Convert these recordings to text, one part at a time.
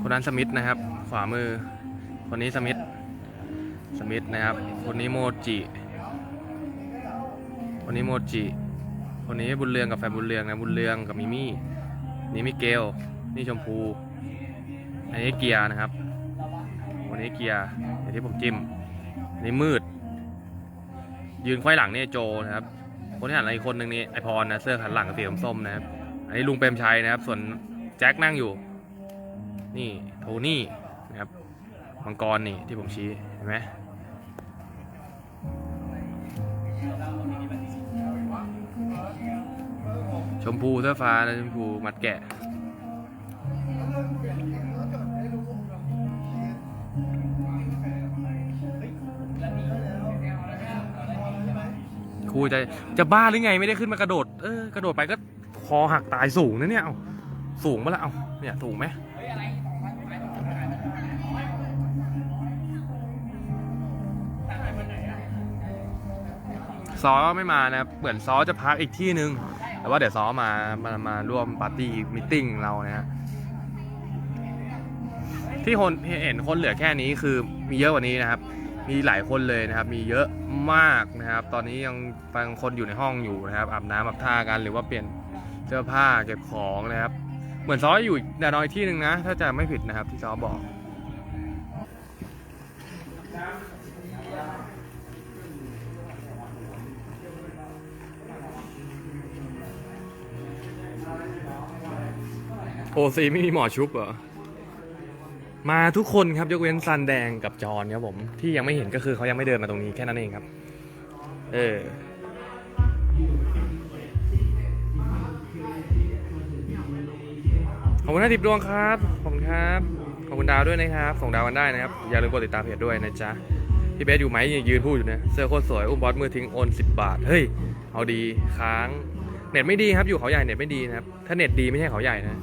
คนนั้นสมิธนะครับ ขวามือ คนนี้สมิธสมิธนะครับ คนนี้โมจิ คนนี้โมจิ คนนี้บุญเรืองกับแฟนบุญเรืองนะ บุญเรืองกับมิมี่ นี่มิเกล นี่ชมพู อันนี้เกียร์นะครับ วันนี้เกียร์อย่างที่ผมจิ้มอันนี้มืด ยืนไขว้หลังนี่โจนะครับ คนที่หันหลังอีกคนหนึ่งนี่ไอพรนะ เสื้อขันหลังกับสีส้มนะครับ อันนี้ลุงเปรมชัยนะครับ ส่วนแจ็คนั่งอยู่ นี่โทนี่นะครับมังกรนี่ที่ผมชี้เห็นไหมชมพูเสื้อฟ้านะชมพูมัดแกะ ครูจะจะบ้าหรือไงไม่ได้ขึ้นมากระโดด เออกระโดดไปก็คอหักตายสูงนะเนี่ย เอาสูงปะละเอาเนี่ยสูงไหม ซอไม่มานะครับเหมือนซอจะพักอีกที่นึงแต่ว่าเดี๋ยวซอมามามาร่วมปาร์ตี้มิทติ้งเรานะฮะที่คนเห็นคนเหลือแค่นี้คือมีเยอะกว่านี้นะครับ มีหลายคนเลยนะครับ มีเยอะมากนะครับ ตอนนี้ยังบางคนอยู่ในห้องอยู่นะครับอาบน้ำอาบท่ากันหรือว่าเปลี่ยนเสื้อผ้าเก็บของนะครับ เหมือนซออยู่แต่น้อยที่หนึ่งนะ ถ้าจะไม่ผิดนะครับที่ซอบอก โอซีไม่มีหมอชุบเหรอ มาทุกคนครับยกเว้นซันแดงกับจอนครับผม ที่ยังไม่เห็นก็คือเขายังไม่เดินมาตรงนี้แค่นั้นเองครับ เออขอบคุณท่าติบดวงครับ ขอบคุณครับ ขอบคุณดาวด้วยนะครับ ส่งดาวกันได้นะครับ อย่าลืมกดติดตามเพจด้วยนะจ๊ะ พี่เบสอยู่ไหมยืนพูดอยู่เนะ เสื้อโคตรสวย อุ้มบอสมือทิ้งโอน10 บาท เฮ้ย เอาดีค้าง เน็ตไม่ดีครับ อยู่เขาใหญ่เน็ตไม่ดีนะครับ ถ้าเน็ตดีไม่ใช่เขาใหญ่นะ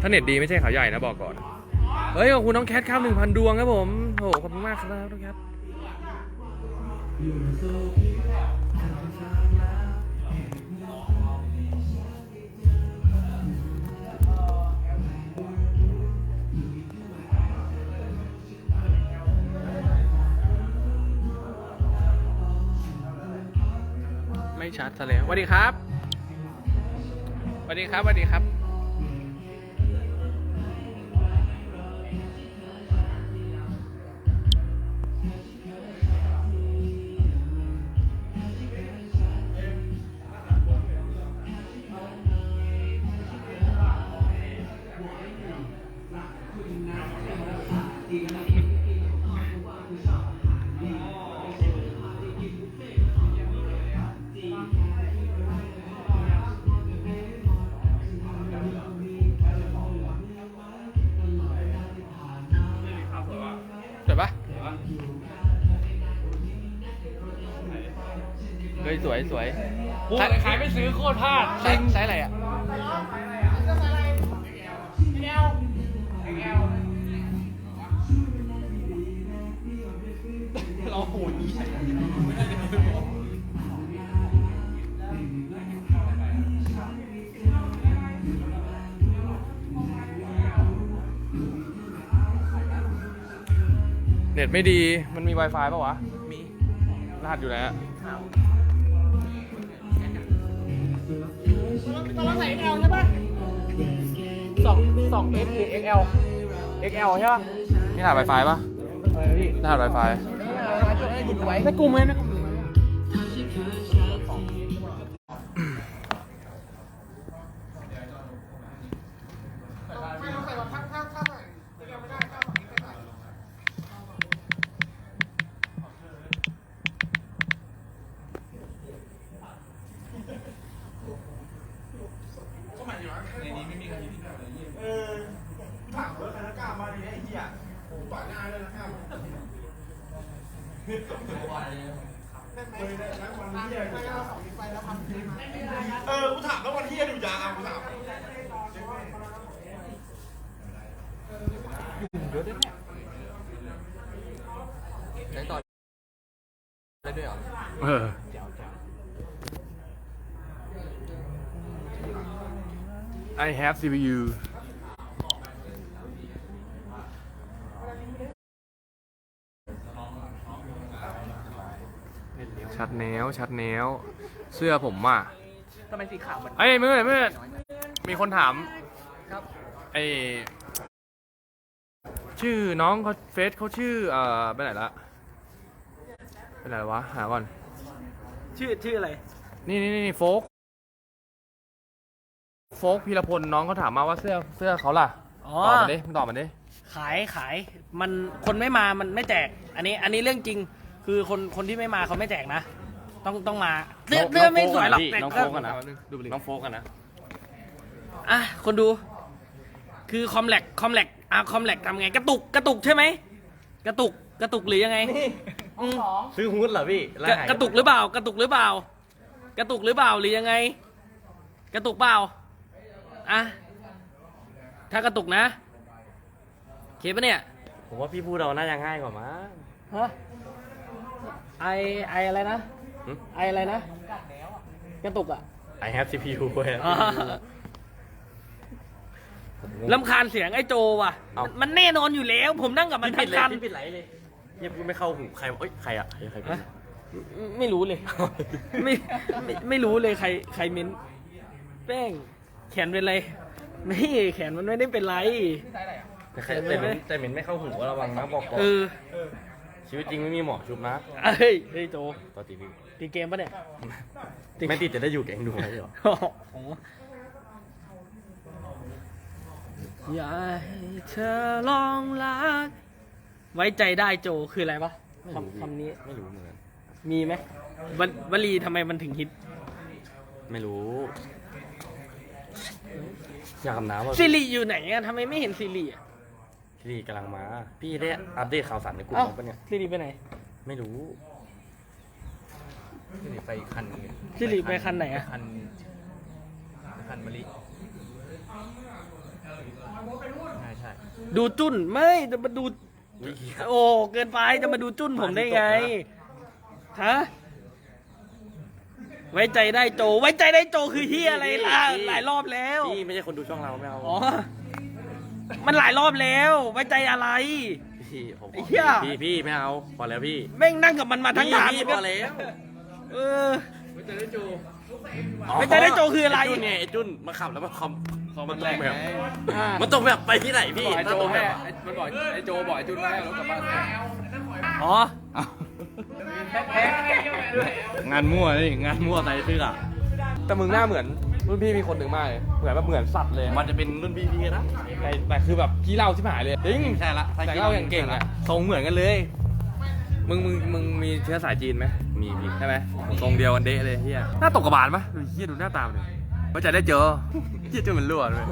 ถ้าเน็ตดีไม่ใช่เขาใหญ่นะบอกก่อน เฮ้ยขอบคุณน้องแคทครับหนึ่งพันดวงครับผมโหขอบคุณมากครับน้องแคทไม่ชัดซะแล้วสวัสดีครับสวัสดีครับสวัสดีครับ สวยปะเฮ้ยสวยสวยพูดขายไม่ซื้อโคตรพลาด ใช้ใช้อะไรอะ เราโหดเน็ตไม่ดี มันมี Wi-Fi ป่าวะ มี รหัสอยู่ไหนอะตอนเราใส่ XL ใช่ปะสองสอง S หรือ XL XL ใช่ปะนี่รหัส Wi-Fi ป่ะเออพี่ รหัส Wi-Fi ในกลุ่มไหมในกลุ่ม แล้ววันที่ดูยาวกูถามใช้ต่อได้ด้วยเหรอเออแจ๋วแจ๋ว I have CPU ชัดแนว ชัดแนว เสื้อผมอะ ทำไมสีขาวมันเอ้ยเมื่อเมื่อมีคนถามครับไอชื่อน้องเขาเฟซเขาชื่อเอ่อไปไหนละไปไหนวะหาก่อน ชื่อชื่ออะไรนี่นี่นี่โฟกโฟกพีรพลน้องเขาถามมาว่าเสื้อเสื้อเขาล่ะอ๋อตอบมาดิมึงตอบมาดิขายขายมันคนไม่มามันไม่แจก อันนี้อันนี้เรื่องจริง คือคนคนที่ไม่มาเขาไม่แจกนะ ต้องต้องมาเสื้อเสื้อไม่สวยหรอกแต่น้องก็โฟกันนะน้องโฟกันนะอะคนดู คือคอมแลกคอมแลกอะคอมแลกทำไง กระตุกกระตุกใช่ไหมกระตุกกระตุกหรือยังไงอืมซื้อฮู้ดเหรอพี่แล้วกระหายกระตุกหรือเปล่า กระตุกหรือเปล่า กระตุกหรือเปล่าหรือยังไง กระตุกเปล่าอะถ้ากระตุกนะโอเคปะเนี่ย ผมว่าพี่พูดเราน่าจะง่ายกว่ามั้ง ฮะไอไออะไรนะหึ ไออะไรนะกระตุกอะ I have CPU เว้ย อ่า ลำคาญเสียงไอ้โจว่ะ เอ้ามันมันแน่นอนอยู่แล้ว ผมนั่งกับมันพี่ปิทั้ดงเลยคันพี่ปิดไหลเลยเงียบพูดไม่เข้าหูใครวะเอ้ยใครอะใครใครเป็นฮะไม่รู้เลย ไม่ไม่ไม่รู้เลยใครใครเม้นแป้งแขนเป็นไร ไม่แขนมันไม่ได้เป็นไร แต่ใครแต่เหม็นแต่เหม็นไม่เข้าหูก็ระวังนะบอกก่อนเออชีวิตจริงไม่มีหมอชุบนะเฮ้ยเฮ้ยโจต่อทีวี ตีเกมปะเนี่ย ไม่ติดจะได้อยู่แก๊งดูไหมเหรอโอ้โหอย่าให้เธอลองรัก ไว้ใจได้โจคืออะไรปะคำคำนี้ ไม่รู้เหมือนกันมีไหมววลีทำไมมันถึงฮิต ไม่รู้ อยากอาบน้ำว่ะซิริอยู่ไหนอะทำไมไม่เห็นซิริอะพี่กำลังมา พี่ได้อัปเดตข่าวสารในกลุ่มเอ้าบ้างปะเนี่ยซิริไปไหน ไม่รู้ นี่ไปอีกคันหนึงซิริไปคันไหนอะ คันคันมะลิใช่ใช่ดูจุ้นไม่จะมาดูโอ้เกินไปจะมาดูจุ้นผมได้ไงฮะไว้ใจได้โจ ไว้ใจได้โจคือเฮียอะไรล่ะหลายรอบแล้ว พี่ไม่ใช่คนดูช่องเราไม่เอาอ๋อ มันหลายรอบแล้ว ไว้ใจอะไร พี่ผมขไอ้อเหี้ย พี่พี่ไม่เอาพอแล้วพี่แม่งนั่งกับมันมาทั้งทางพี่มันพก็อแล้ว เออไม่ใจได้โจคืออะไรไจุนไงไอ้จุนมาขับแล้วมาคอมมันตกแบบอ่ามันตกแบบไปที่ไหนพี่ไอ้โจมันตกให้แบบมันบอกไอ้โจบอกไอ้จุนให้เอารถกลับบ้านอ๋อ งานมั่วนี่งานมั่วใส่เสื้อแต่มึงหน้าเหมือนรุ่นพี่มีคนหนึ่งมากเลยเหมือนแบบเหมือนสัตว์เลยมันจะเป็นรุ่นพี่พี่นะแต่แต่คือแบบขี้เหล้าชิบหายเลยจริงใช่ละแต่เหล้าอย่างเก่งอะทรงเหมือนกันเลย มึงมึงมึงมีเชื้อสายจีนไหม มีมีใช่ไหมทรงเดียวกันเดะเลยเฮียหน้าตกกระบาลปะดูเฮียดูหน้าตามเลยว่าจะได้เจอเฮียจนมันรั่วเลย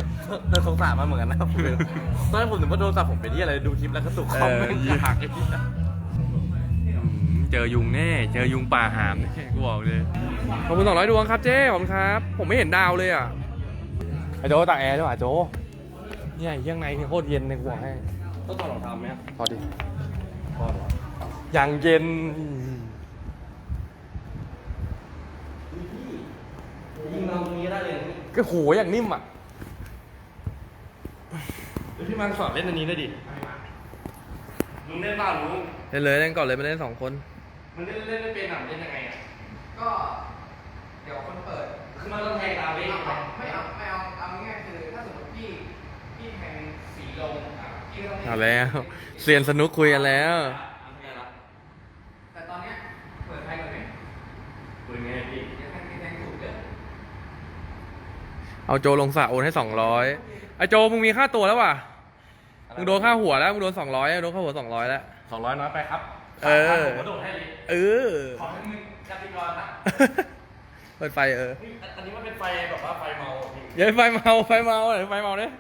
เดินสงสารมาเหมือนกันนะผมเป็นตอนแรกผมถึงว่าโดนสับผมเป็นที่อะไรดูคลิปแล้วก็ตุกคอมเออไม่หักไอ้ที่เจอยุงแน่ เจอยุงป่าหามแน่กูบอกเลยขอบคุณสองร้อยดวงครับเจ๊ขอบคุณครับ ผมไม่เห็นดาวเลยอะไอโจตากแอร์ด้วยว่ะโจเนี่ยเยี่ยงในนี่โคตรเย็นเลยกูบอกให้ต้องถอดรองเท้าไหมพอดีอย่างเย็น ยิงเราตรงนี้ได้เลยก็โหอย่างนิ่มอะเดี๋ยวพี่มังสอนเล่นอันนี้ได้ดิมึงเล่นบ้ารู้เล่นเลยเล่นก่อนเลยมาเล่นสองคน มันเล่นเล่นไม่เป็นอะเล่นยังไงอะก็ เดี๋ยวคนเปิด คือมันต้องแทงตามเองไม่เอาไม่เอาเอาง่ายๆคือถ้าสมมติพี่พี่แทงสีลงอะพี่ก็ต้องเอาแล้วเซียนสนุกคุยกันแล้ว แต่ตอนเนี้ยเปิดไฟก่อนไหม คุยไงพี่ เดี๋ยวแทงแทงถูกเด้อ เอาโจลงสระโอนให้สองร้อยไอโจมึงมีค่าตัวแล้วว่ะ มึงโดนค่าหัวแล้วมึงโดนสองร้อยโดนค่าหัวสองร้อยแล้ว สองร้อยน้อยไปครับเออผมก็โดดให้เลยเออ ขอให้มึงกติกรนะเปิดไฟเออเฮ้ยอันนี้มันเป็นไฟแบบว่าไฟเมาพี่เดี๋ยวไฟเมาไฟเมาไหนไฟเมาเนี่ย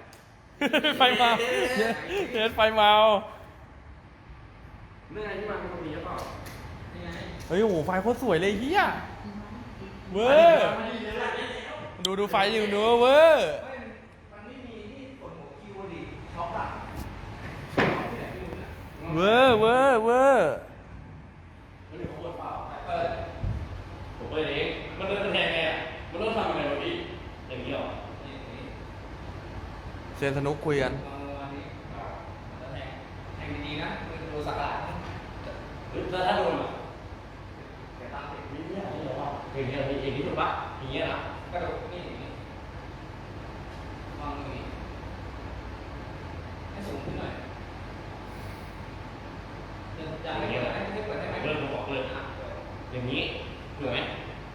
ไฟเมาเดี๋ยวไฟเมาเรื่องอะไรที่มันเป็นตรงนี้หรือเปล่าเฮ้ยโอ้โหไฟโคตรสวยเลยเฮียเวอร์ ดูดูไฟอยู่ดูเวอร์เวอร์เวอร์เวอร์ปิดเองมันเริ่มแทงไงอะมันต้องทำยังไงวะพี่อย่างนี้หรอเซียนสนุกคุยกันแทงดีๆนะดูสักหลาดแล้วถ้าโดนอะแกตามเด็กนี่เนี่ยนี่เหรออย่างเงี้ยอย่างนี้ถูกปะอย่างเงี้ยนะ กระโดดนี่นี่วางตรงนี้ให้สูงขึ้นหน่อยเดินจะให้เปิดให้ให้เปิดให้ไหมเริ่มบอกเลยอย่างนี้ถูกไหม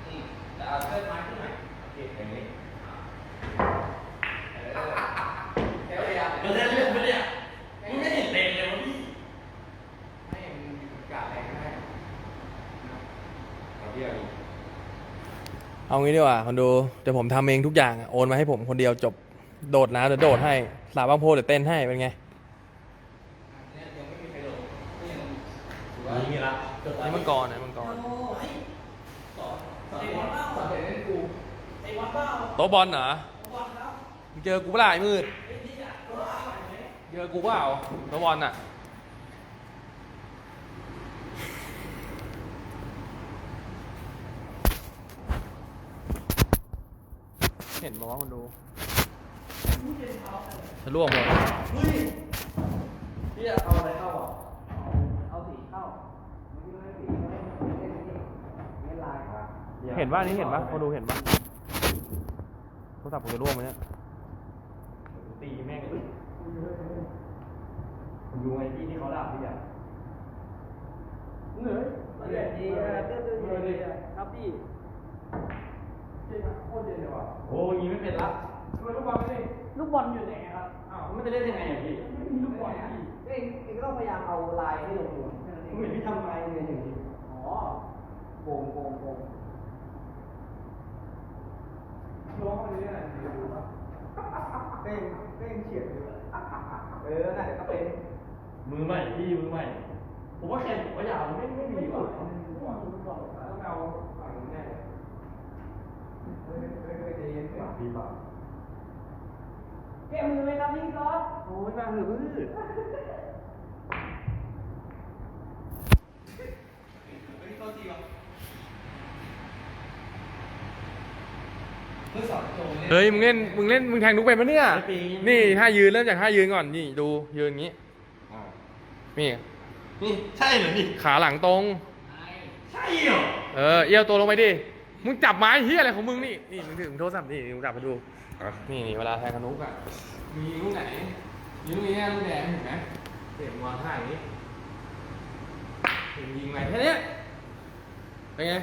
อืมแต่เอาเส้นไม้ขึ้นหน่อยอย่างนี้เออแค่พยายามมันเลือกไหมเนี่ยมึงไม่เห็นเต็มเลยวะพี่ให้มันกาดแรงให้เอาพี่เอาอีก เอางี้ดีกว่าคนดูเดี๋ยวผมทำเองทุกอย่างอะโอนมาให้ผมคนเดียวจบโดดน้ำเดี๋ยวโดดให้สาบางโพเดี๋ยวเต้นให้เป็นไงเนี่ยยังไม่มีใครลงนี่ยังถือว่านี่มีละนี่มังกรนะมังกรสอนสอนเล่นสอนเล่นกูโต๊ะบอลเหรอมึงเจอกูเปล่าไอ้มืดเจอกูเปล่าโต๊ะบอลอะ เห็นบอกว่าคนดูจะล่วงหมดพี่เอาอะไรเข้าอะเอาสีเข้าไม่ได้สีไม่ได้ไม่ได้ไม่ลายครับเห็นว่านี่เห็นปะคนดูเห็นปะโทรศัพท์ผมจะร่วงไหมเนี่ยตีแม่งเลยผมดูไอ้ที่ที่เขาด่าพี่อะเหนื่อยเหนื่อยดีอะเต้นเต้นเหนื่อยดีอะครับพี่เจ๊ โคตรเย็นเลยว่ะโอ้ยงี้ไม่เป็นละทำไมลูกบอลไม่ได้ลูกบอลอยู่ไหนครับอ้าวมันจะเล่นยังไงอะพี่ไม่มีลูกบอลอะเอ้ยเองก็ต้องพยายามเอาลายให้ลงตัวมึงเห็นพี่ทำไงเนี่ยอย่างนี้อ๋อโกงโกงโกงร้องไปเรื่อยๆดูป่ะเต้นเต้นเฉียดอยู่เออน่ะเดี๋ยวก็เป็นมือใหม่พี่มือใหม่ผมว่าแขนผมว่ายาวไม่ไม่ดีว่ะต้องเอาฝั่งนี้แน่ เฮ้ยเฮ้ยเฮ้ยใจเย็นสิพี่ป่ะแก้มือไหมครับพี่ก๊อฟโอ้ยมาเหอะพืชเพื่อสอนโจงเนี่ยเฮ้ยมึงเล่นมึงเล่นมึงแทงนุกเป็นปะเนี่ย นี่ท่ายืนเริ่มจากท่ายืนก่อนนี่ดูยืนอย่างงี้นี่นี่ใช่เหรอนี่ขาหลังตรง ใช่เหรอเออเอี้ยวตัวลงไปดิ มึงจับไม้เฮียอะไรของมึงนี่นี่มึงถือโทรศัพท์นี่มึงจับมาดูนี่นี่เวลาแทงกระนุกอะ มีลูกไหนมีลูกนี้ลูกแดงเห็นไหมเสียงวางท่าอย่างนี้เห็นยิงไหมแค่เนี้ยเป็นไง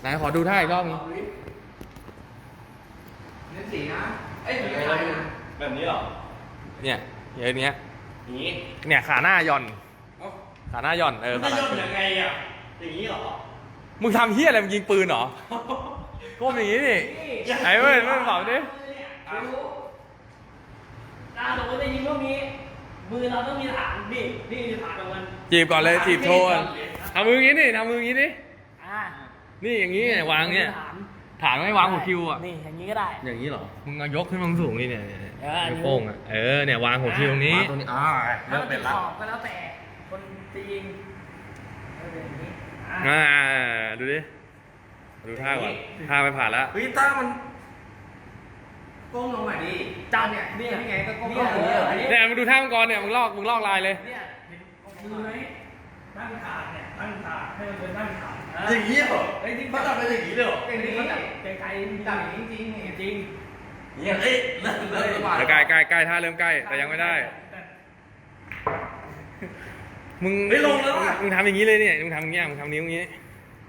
ไหนขอดูท่าอีกรอบนึงเน้นสีนะเอ้ยสีแบบอะไรนะนี้เหรอเนี่ยอย่างเนี้ย อย่างนี้เนี่ยขาหน้าหย่อนขาหน้าหย่อนเออมันขาจะหลัย่งนยังไงอะ อย่างนี้เหรอ มึงทำเฮียอะไร มึงยิงปืนเหรอก้มอย่างนี้ดิไหนเว้ยเว้ยบอกดิตาสมมติจะยิงลูกนี้ มือเราต้องมีฐานนี่นี่คือฐานของมันจีบก่อนเลยจีบโชว์ก่อนทำมืออย่างนี้ดิทำมืออย่างนี้ดิอ่านี่อย่างนี้เนี่ยวางเนี่ยฐานฐานไม่วางหัวคิวอะ นี่อย่างนี้ก็ได้ อย่างนี้เหรอ มึงเอายกขึ้นมาสูงนี่เนี่ยเนี่ยเออนิ้วโป้งอะ เออเนี่ยวางหัวคิวตรงนี้ตรงนี้อ่าถ้าเริ่มมันเป็ตินดละขอบก็แล้วแต่คนจะยิงเออเป็นอย่างนี้อ่าอ่าดูดิ ดูท่าก่อนท่าไม่ผ่านแล้วเฮ้ยต้ามันก้มลงหน่อยดิจันเนี่ยเนี่ยนี่ไงก็ก้มลเนี่งยอย่างนี้เหรออันนี้เนี่ยมึงดูท่ามังกรเนี่ยมึงลอกมึงลอกลายเลยเนี่ยเห็นมือไหมตั้งฐานเนี่ยตั้งฐานให้มันเป็นตั้งฐานนะอย่างนี้เหรอไอ้ที่เขาทำเป็นอย่างนี้เลยเหรอไอ้ที่เขาจับไกลๆจับอย่างนี้จริงๆเนี่ยจริงเนี่ยเอ้ยเริ่มเริ่มสบายเดี๋ยวใกล้ใกล้ใกล้ท่าเริ่มใกล้แต่ยังไม่ได้ มึงเฮ้ยลงแล้วอะ มึงทำอย่างนี้เลยเนี่ยมึงทำอย่างเงี้ยมึงทำนิ้วอย่างงี้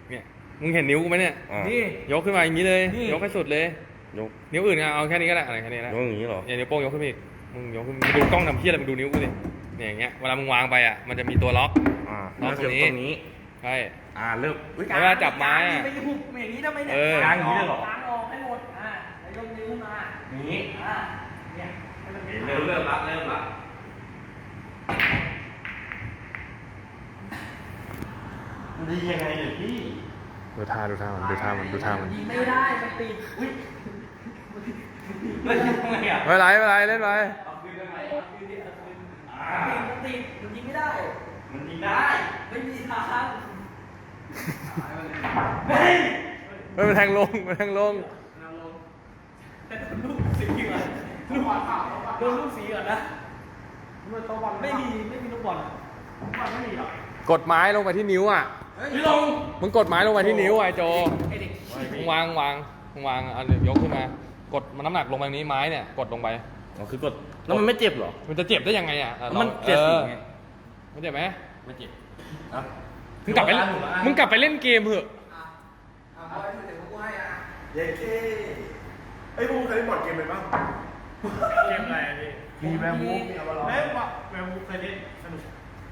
เนี่ยมึงเห็นนิ้วกูไหมเนี่ยนี่ ยกขึ้นมาอย่างนี้เลยยกให้สุดเลย ยกนิ้วอื่นอะเอาแค่นี้ก็ได้อะไรแค่นี้นะยกอย่างนี้เหรอ เนี่ยนิ้วโป้งยกขึ้นไปอีกมึงยกขึ้นมึงดูกล้องทำเพี้ยอะไรมึงดูนิ้วกูดิเนี่ยอย่างเงี้ยเวลามึงวางไปอะมันจะมีตัวล็อกอ่าล็อกตรงนี้ตรงนี้ ใช่ อ่าเริ่มอุ๊ย แล้วเวลาจับไม้อะ ไม่ใช่พูดอย่างนี้ทำไมเนี่ยเออ กางอย่างนี้เลยเหรอ กางออกให้หมด อ่าแล้วยกนิ้วขึ้นมาอย่างนี้ อ่าเนี่ยให้มันเป็นเริ่มเริ่มละเริ่มละ ดียังไงเนี่ยพี่ดูท่าดูท่ามันดูท่ามันดูท่ามันยิงไม่ได้มันติดอุ้ยแล้วยังไงอะไม่เป็นไรไม่เป็นไรเล่นไปเอาคืนได้ไหมอ่ามันติดมันยิงไม่ได้ มันยิงได้ ไม่มีทางเฮ้ยเฮ้ยมันแทงลงมันแทงลงแต่โดนลูกสีก่อนโดนลูกสีก่อนนะไม่มีไม่มีลูกบอลลูกบอลไม่มีหรอกกดไม้ลงไปที่นิ้วอะ พี่ลงมึงกดไม้ลงไปที่นิ้วไอ้โจไอเด็กมึงวางวางมึงวางเอาเดี๋ยวยกขึ้นมา กดมันน้ำหนักลงไปตรงนี้ไม้เนี่ยกดลงไป อ๋อคือกด แล้วมันไม่เจ็บเหรอ มันจะเจ็บได้ยังไงอะอะลองมันเจ็บอสิอไง มันเจ็บไหมไม่เจ็บอะมึงกลับไปมึงกลับไปเล่นเกมเถอะ เย้เก้ไอ้ยพวกมึงเคยเล่นบอร์ดเกมไหมบ้างเกมอะไรอะพี่มีแมวมูฟมีเอามาลองแม่งบอกแมวมุกเคยเล่นสนุก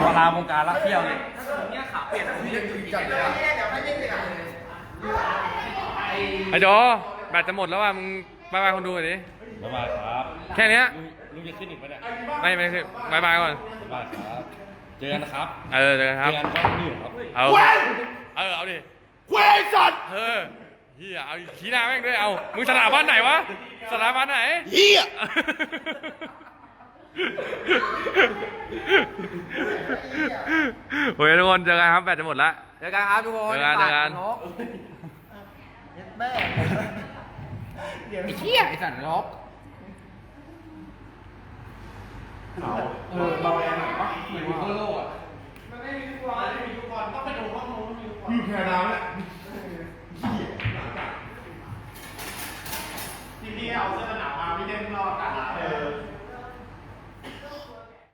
พอลาวงการรักเที่ยวเลยเนี่ยขาเปลี่ยนพี่ยังอยู่จัดเลยอะไอโจแบตจะหมดแล้วว่ะมึงบายบายคนดูหน่อยดิบ๊ายบายครับแค่เนี้ยลุงจะขึ้นอีกไหมเนี่ยไม่ไม่คือบายบายก่อนบ๊ายบายครับ เจอกันนะครับ เออเจอกันครับเจอกันครับนี่ครับ เอาเออเอาดิเว้ยสัตว์เออเฮียเอาขี้หน้าแม่งด้วยเอา มึงสถาบันไหนวะสถาบันไหนเฮีย โอ้ยทุกคนเจอกันครับแบตจะหมดละ เจอกันครับทุกคนเจอกันเจอกันนกแม่ไอ้เหี้ยไอ้สัตว์นกเออเบาแรงหน่อยปะเหมือนมีคนโลกอะอยู่แค่ดาวเนี่ยทีนี้เอาเสื้อกันหนาวมาพี่เล่นรอบกันเออ